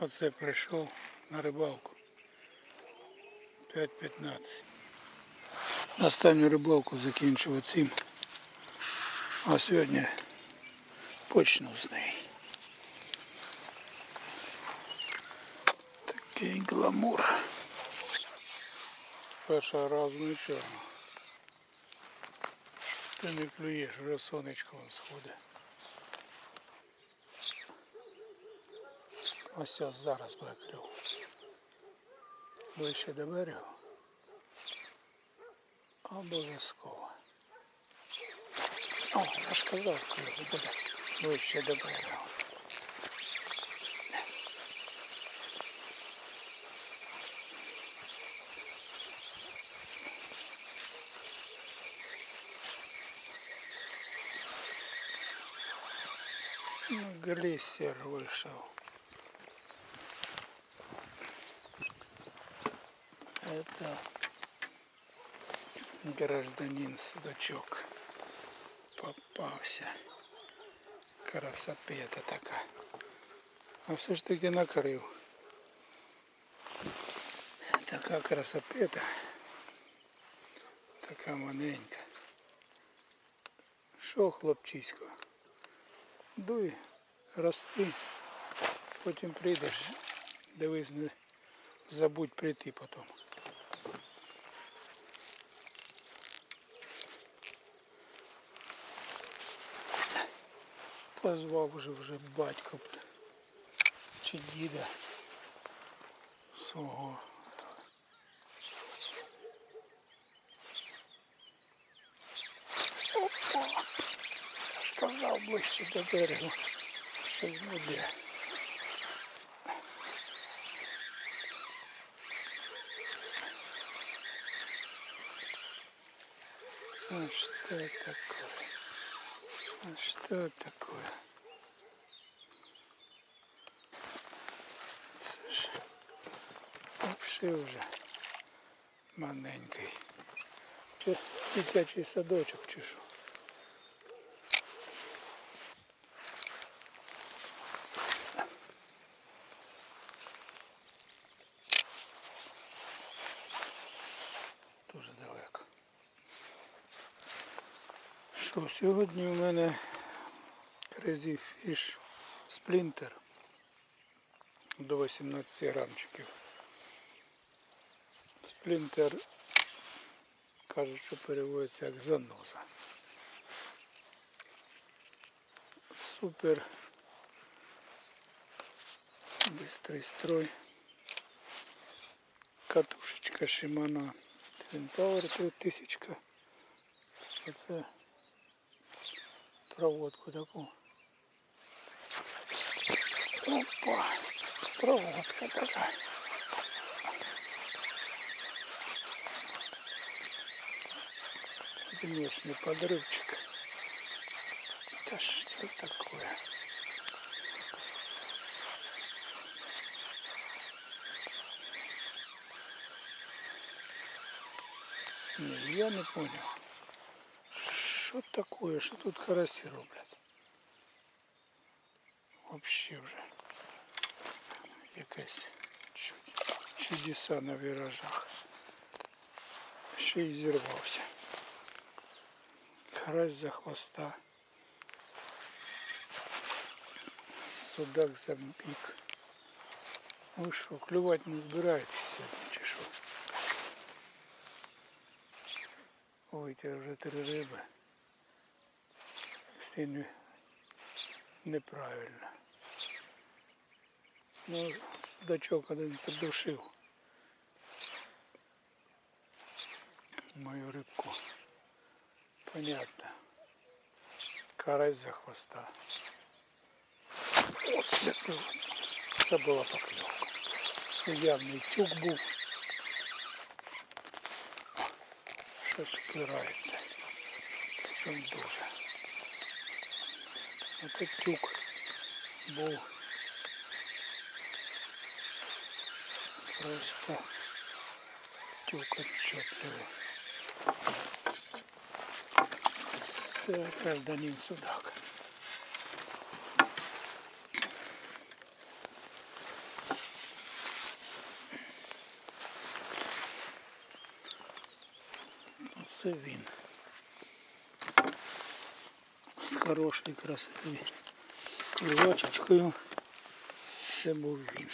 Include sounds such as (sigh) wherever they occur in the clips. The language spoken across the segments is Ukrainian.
Оце прийшов на рибалку. 5.15. Останню рибалку закінчив цим. А сьогодні почну з неї. Такий гламур. З першого разу нічого. Ти не клюєш, вже сонечко сходить. Ось ось зараз буде клюв. Ближче до берегу. Обов'язково. О, я ж казав, клюв буде ближче до берегу. Ну, глиссер вышел. Это гражданин судачок попався. Красопета така. А все ж таки накрив. Така красопета. Така маленька. Що, хлопчисько? Дуй, рости, потім прийдеш. Дивись, не забудь прийти потім. Позвав вже вже батько чи діда свого. Сказав ближче до берегу. Щось буде. А что такое? А что такое? Це ж обшив вже маленький. Чи дитячий садочок чи що? Дуже далеко. Що, сьогодні у мене Crazy Fish Splinter до 18 грамчиків. Сплінтер кажуть, що переводиться як заноза. Супер бистрий строй. Катушечка Shimano Twin Power 3000. Оце проводку таку. Опа! Проводка така. Внешний подрывчик. Да что такое? Я не понял. Що такое, що тут карасі роблять? Вообще вже якесь чуд- чудеса на віражах. Ще й зірвався. Карась за хвоста. Судак за бік. Ви що, клювати не збираєтесь сьогодні чи що? Витяг вже три риби. Не- неправильно. Ну, судачок один придушив мою рибку. Понятно. Карась за хвоста. Оце, це була покльовка. Це явний тюк був. Щось впирається. Причому дуже. Оце тюк був. Просто тюк отчетливо. Це гражданин судак. Це він. З хорошою красивою клювачечкою. Це був він.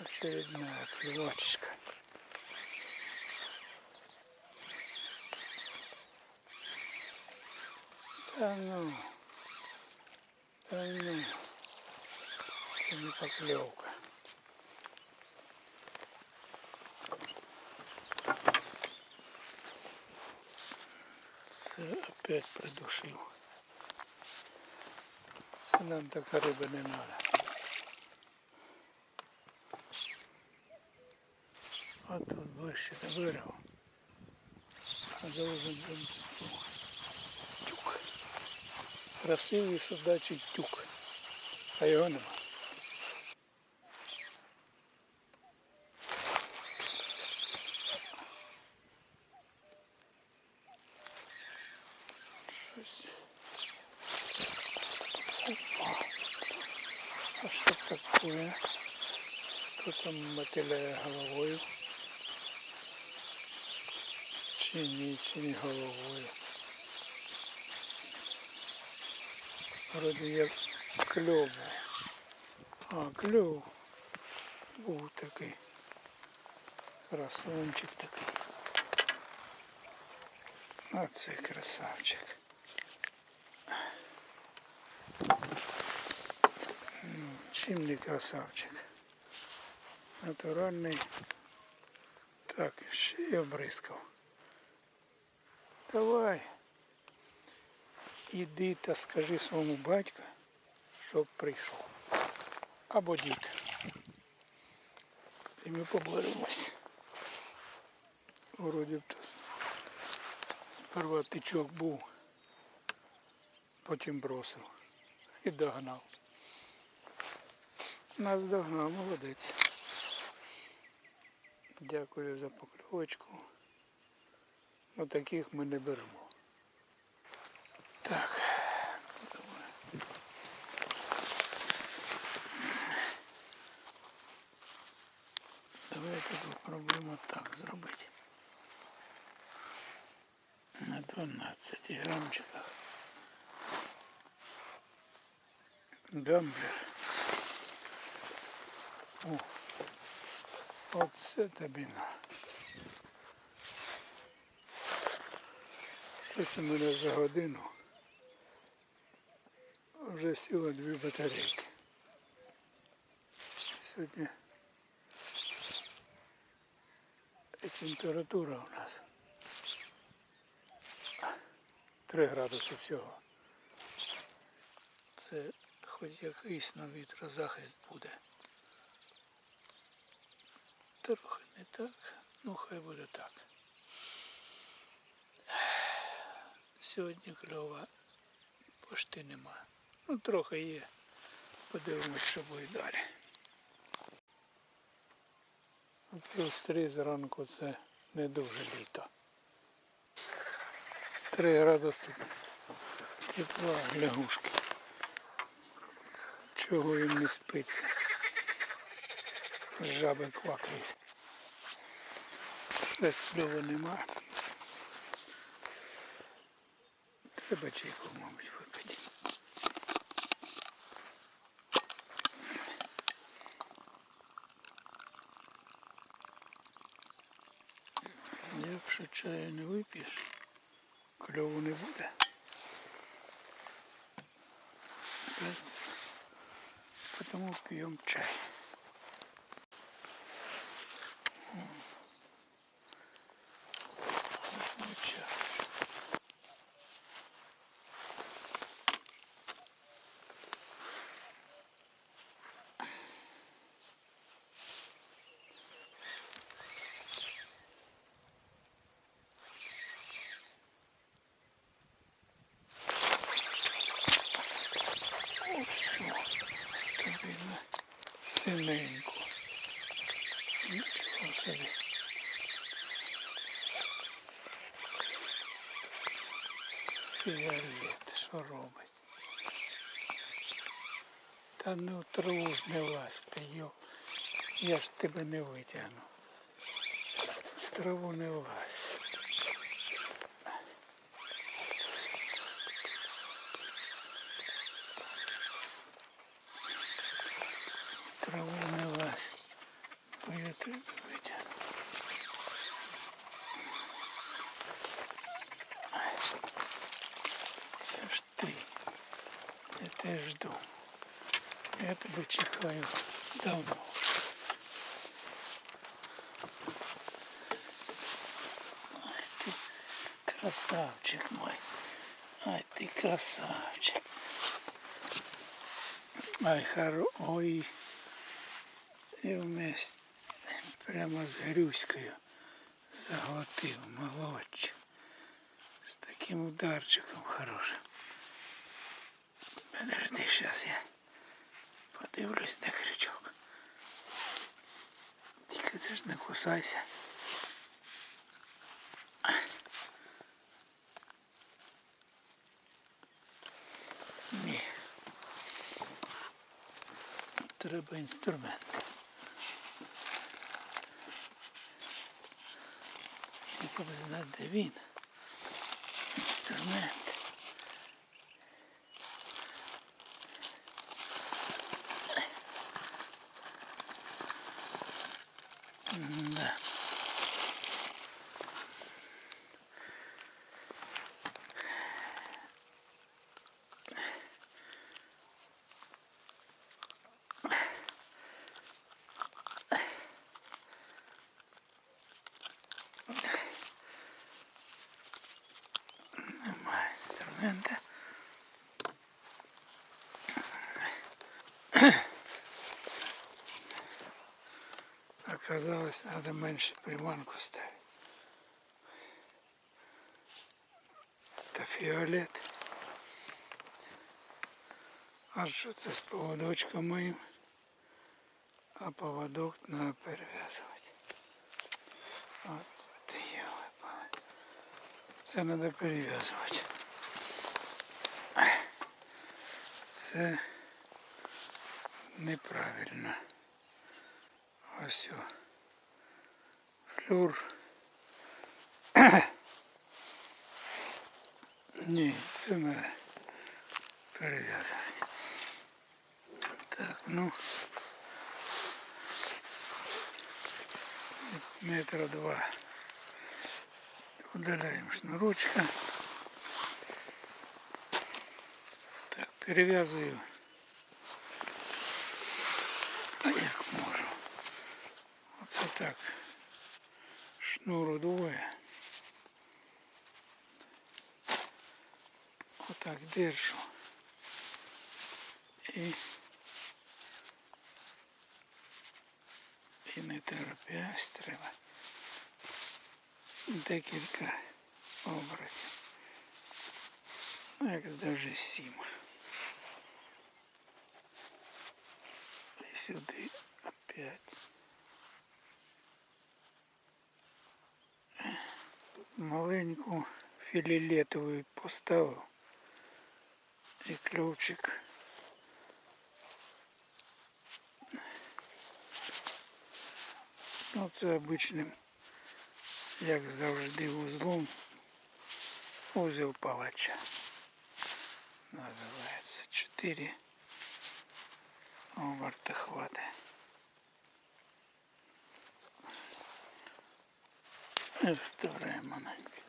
Очередная клювачечка. Да ну, да ну, это не поклевка. Це опять придушив. Це нам така риба не треба. А тут ближче до берегу. А должен тюк. Красивий судачий тюк. А його нема. Щось. Опа. А що таке? Хто там мотиляє головою? Чи ні, чи не головою? Вроде як кльов. А, кльов був такий. Красунчик такий. А це красавчик. Ну, Чим не красавчик? Натуральний. Так, ще й обрискав. Давай. Іди та скажи своєму батьку, щоб прийшов. Або дід. І ми поборемось. Вроді б то сперва тичок був, потім бросив і догнав. Нас догнав, молодець. Дякую за покльовочку. Ну таких ми не беремо. Так. давай. Давайте попробуємо так зробити. На 12 грамчиках. Дамблер. О, оце тобі на. Щось у мене за годину вже сіло дві батарейки. Сьогодні і температура у нас 3 градуси всього. Це хоч якийсь на вітрозахист буде. Трохи не так, ну хай буде так. Сьогодні кльова пошти нема. Ну трохи є. Подивимось, що буде далі. Ну, Плюс 3 зранку це не дуже літо. 3 градуси тепла лягушки. Чого їм не спиться? Жаби квакають. Десь кльову нема. Треба чайку, мабуть, випити. Якщо чаю не вип'єш, кльову не буде. That's... Потому пьем чай. Фіолет, що робить? Та ну траву ж не влазь, ти йо. Я ж тебе не витягну. Траву не влазь. Траву не влазь. Бо я тебе витягну. Я жду. Я тебе чекаю давно. Ай ти красавчик мой. Ай ти красавчик. Ай хоро... Ой. І вместе прямо з Грюською заглотив молодчик. З таким ударчиком хорошим. Подожди, сейчас я подивлюсь на крючок. Тільки ти ж не кусайся. Ні. Треба інструмент. Тільки б знати, де він. Інструмент. Немає. Оказалось, надо меньше приманку ставить. Та фіолет. А що це з поводочком моїм? А поводок треба перев'язувати. От ти його. Це треба. Це неправильно. Ось о. Флюр. (coughs) Ні, це треба перев'язувати. Так, ну. Метра два. Удаляем шнурочка. Так, перев'язую. А як можу. Оце так. Шнуру двоє. Отак держу. І, і не торопясь треба. Декілька обертів. Ну, як даже сім. сюди опять. маленькую филилетовую поставил и ключик. Ну це обычным, как завжди, узлом узел палача называется 4 Ну, оберти хвати. І заставляємо маленький.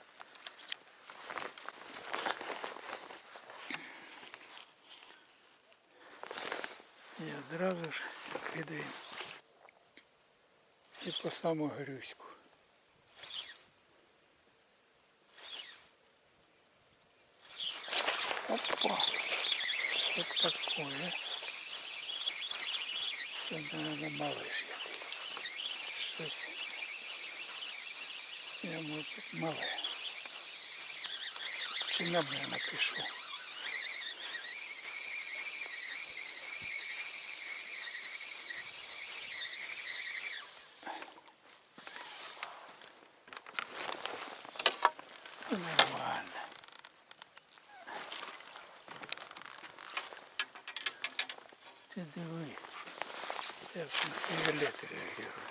І одразу ж кидаємо і по саму грюську. Мале. Чи на пішов? Це нормально. ти диви. Як на фіолет реагує.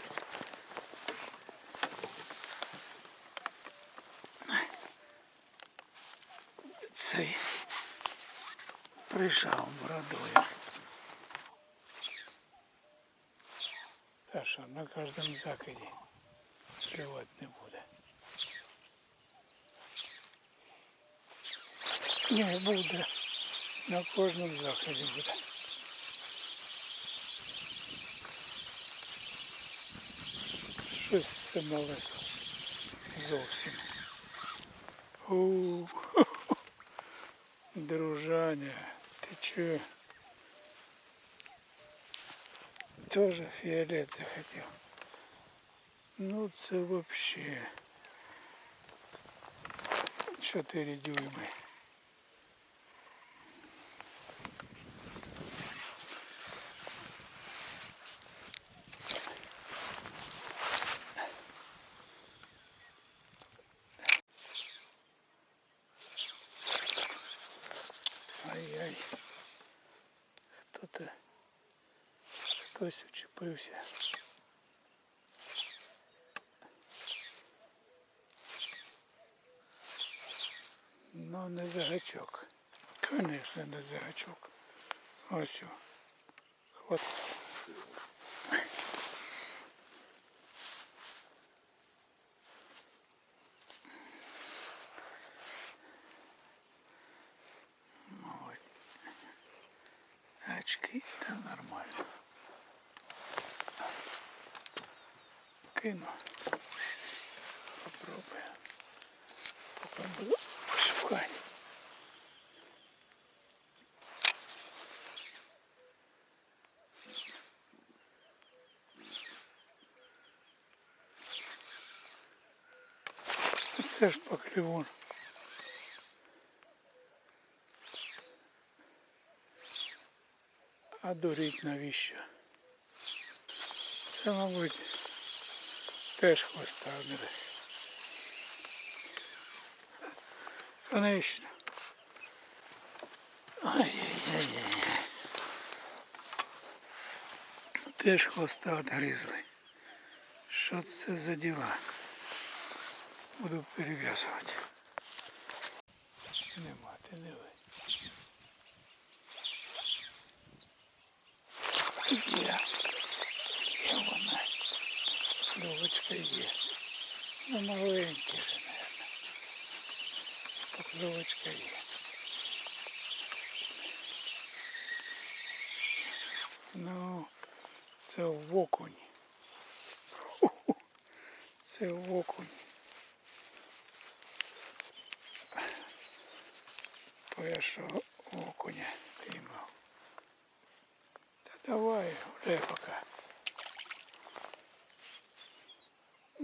Цей прижав бородою. Та що на кожному закиді плювати не буде. Не буде. На кожному заході буде. Щось це малесось. Зовсім. У, Дружаня, ти чого? Тоже фиолет захотел. Ну це вообще 4 дюйми. Хтось учепився. Ну, не за гачок. Конечно, не за гачок. Ось. Хват. Очки, та нормально. Кину. Попробую. Поки буду шукати. Це ж поклівон. А дуріть навіщо? Це, мабуть, теж хвоста бере. Конечно. Ай-яй-яй-яй. Теж хвоста відгризли. Що це за діла? Буду перев'язувати. Нема, ти не ви. Є. Є вона. Клювочка є. Ну, маленькі вже, мабуть. Покльовочка є. Ну, це окунь. (laughs) Це окунь. Першого окуня піймав. Та давай, вже поки.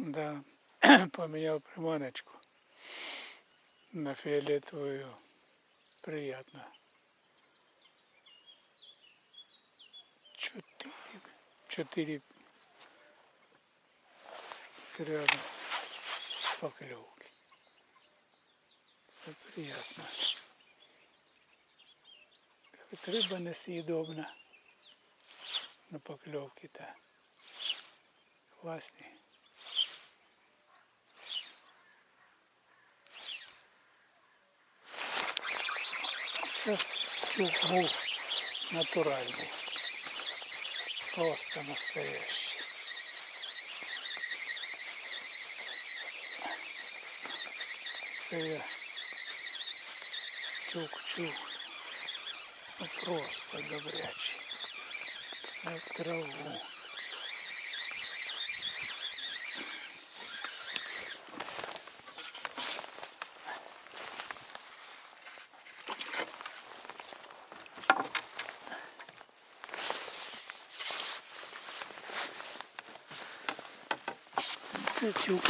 Да, (clears throat) поміняв приманочку на фиолетовую. Приятно. Четыре. Четыре рядом поклевки. Це приятно. Хоч риба несъедобна. На поклевки-то классні. Це чук був натуральний. Просто настоящий. Це я чук чук. Ну просто добрячий. На траву. Це тюк.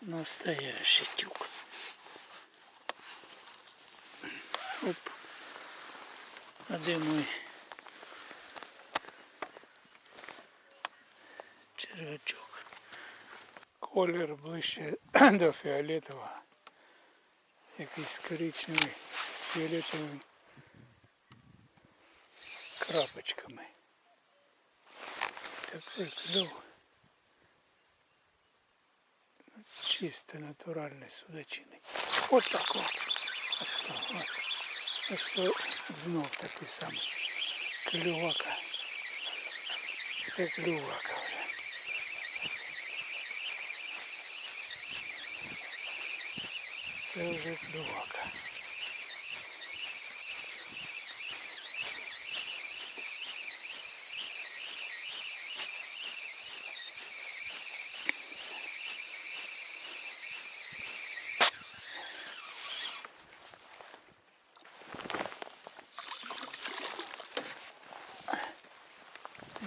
Настоящий тюк. Оп. А де мой червячок? Колір ближче (clears throat) до фіолетового. Якийсь коричневий з фіолетовим крапочками. Такий клюв. Чисто натуральний судачиний. От так от. Ось от. Ось ось знов такий самий. Клювака. Це клювака. Це вже клювака.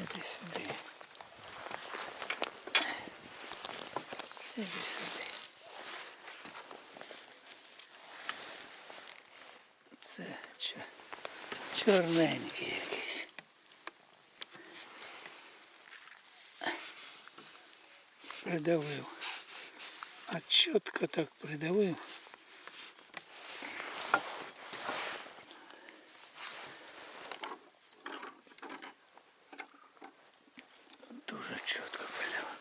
Іди сюди. Іди сюди. Це чо- чорненький якийсь. Придавив. А чітко так придавив. Дуже чітко придавив.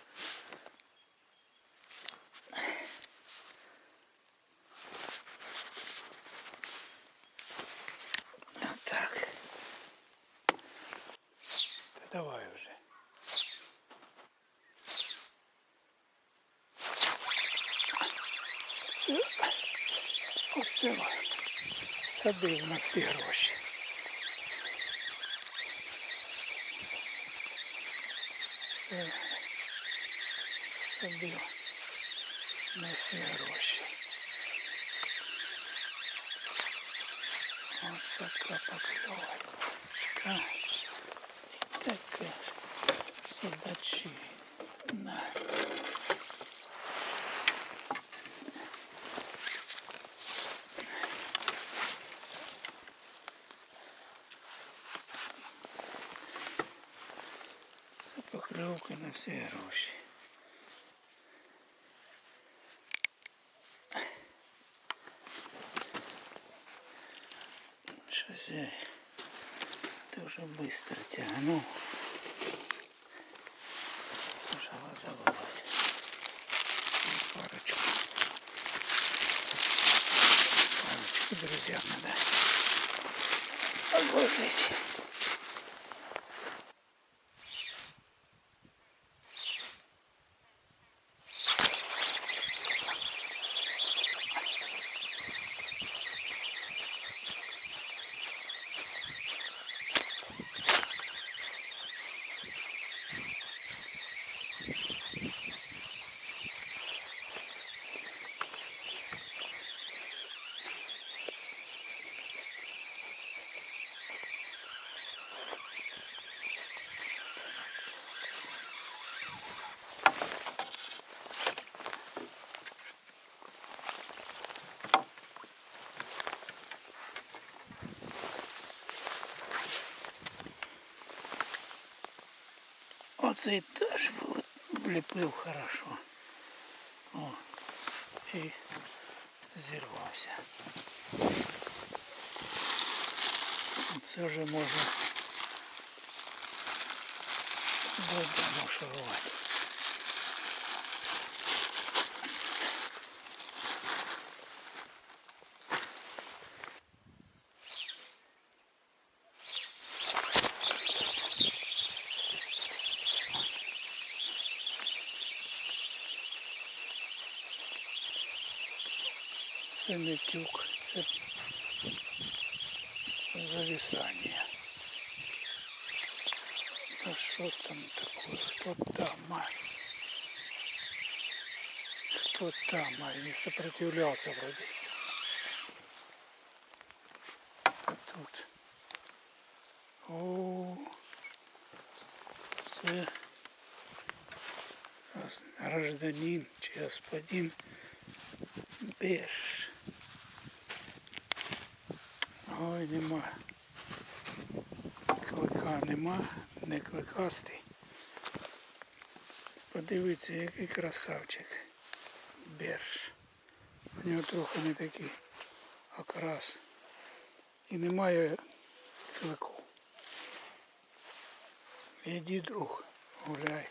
Ну так. Та давай вже. Все. Все. Садив на всі гроші. Всі гроші. Щось я дуже швидко тягнув. Вже забылась. Парочку. Парочку друзьям надо отложить. Оцей теж вли- вліпив хорошо. О, і зірвався. Це вже можна додому шарувати. Не тюк, це зависання. А що там таке? Хто там? а? Хто там? а? Не сопротивлялся вроде. А тут. О, це гражданин чи господин Беш. Ой, нема. Клика нема, не кликастий. Подивіться, який красавчик. Берж. У нього трохи не такий окрас. І немає клику. Іди, друг, гуляй.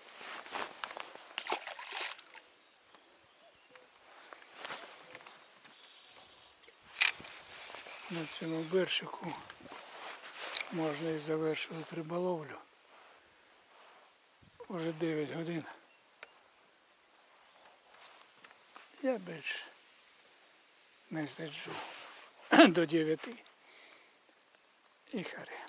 На цьому бершику можна і завершувати риболовлю. Уже 9 годин. Я більше не сиджу (clears throat) до 9. І харе.